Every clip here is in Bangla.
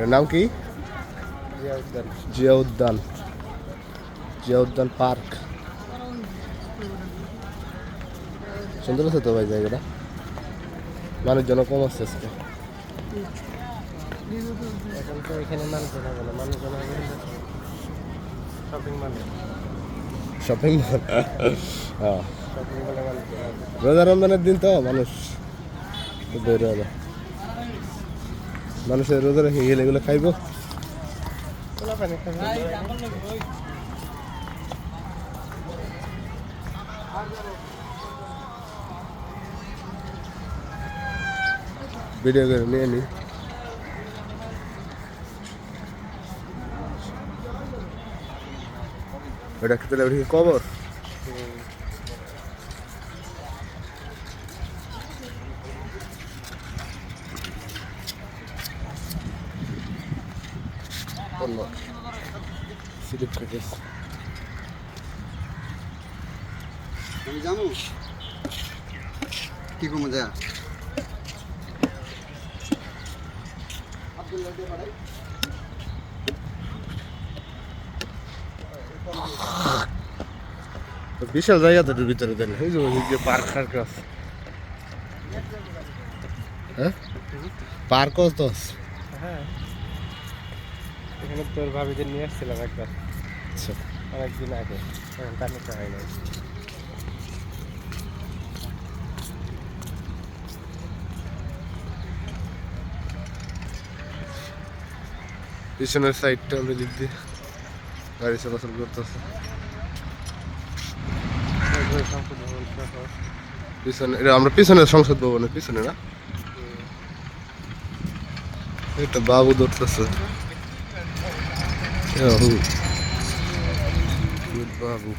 এর নাম কি? জিয়া উদ্যান জিয়া উদ্যান পার্ক। সুন্দর আছে তো ভাই জায়গাটা? মানুষজন কম আসছে আজকে। এখন তো এখানে মানুষজন হবে না মানুষজন হবে শপিং মলে শপিং মল হ্যাঁ। শপিং মলে মানুষজন রোজা রমজানের দিন তো মানুষ বের হবে মানুষের রোজা রেখে গেলে এগুলো খাইবো। ভিডিও করে নিয়ে নি। ওটা খেতে ওটা কি কবর? সিলিপ কেটেস আমি যাব কি কমে যা? বিশাল জায়গা তো ভিতরে দেন এই যে ওই যে পার্ক ফার্ক আছে হ্যাঁ? পার্কও তো। হ্যাঁ। এখানে তোর ভাবিদের নিয়ে আসছিলাম একবার। আচ্ছা। অনেকদিন আগে। এখন পানি তো হয় নাই। পিছনের সাইডটা আমরা দিক দিয়ে। গাড়ি চলাচল করতেছে পিছনে আমরা পিছনের সংসদ ভবনের পিছনে না এটা বাবু ধরতেছে বাবু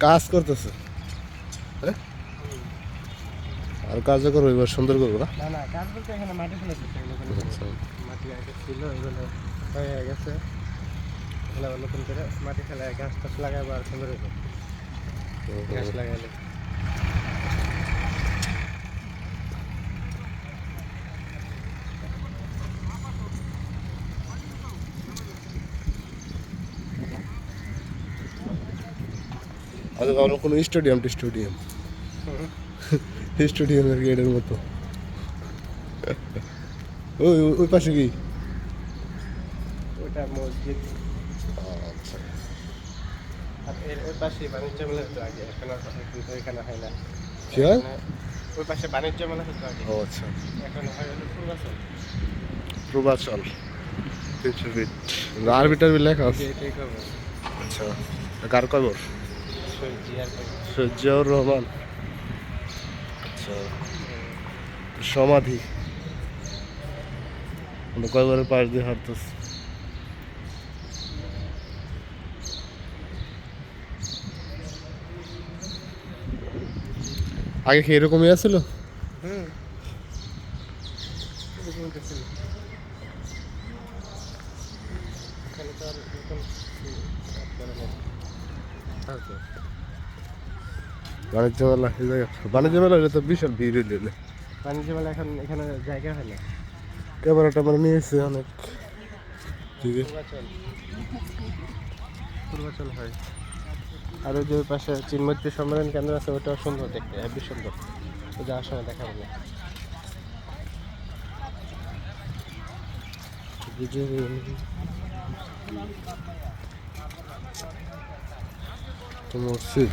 কাজ করতেছে হ্যাঁ করব এবার সুন্দর করব না? না না কাজ বলতে এখানে মাটি ফেলে দিচ্ছে আচ্ছা। মাটি আগে ছিল এগুলো হয়ে গেছে। আবার নতুন করে মাটি ফেলে গাছ টাছ লাগাবো আর সুন্দর হবে গাছ লাগাইলে আচ্ছা ভাবলাম কোনো স্টেডিয়াম স্টেডিয়াম স্টেডিয়ামের গেটের মতো। ওই ওই- পাশে কি ওটা মসজিদ। আচ্ছা। আর এর ওই পাশে বাণিজ্য মেলা হতো আগে এখন আর হয় না। কি হয়? ওই পাশে বাণিজ্য মেলা হতো আগে। ও আচ্ছা। এখন হয় হলো পূর্বাচল। পূর্বাচল। তিনশো ফিট আরবি টারবি লেখা আছে। যে এটাই করব আচ্ছা। কার কবর রহমান। সমাধি। কয়বারের পাশ দিয়ে হাঁটতেছি। আগে কি এরকমই আছিল? হুম। বাণিজ্য মেলা এই জায়গা। বাণিজ্য মেলা হলে তো বিশাল ভিড় হইলে বাণিজ্য মেলা এখন এখানে জায়গা হয় না। ক্যামেরা ট্যামেরা নিয়ে এসছে অনেক। ঠিক আছে পূর্বাচল। হয়। আর ওই যে পাশে চিন্মৈত্রী সম্মেলন কেন্দ্র আছে ওটাও সুন্দর দেখতে হেবি সুন্দর। ও যাওয়ার সময় দেখা হবে। মসজিদ।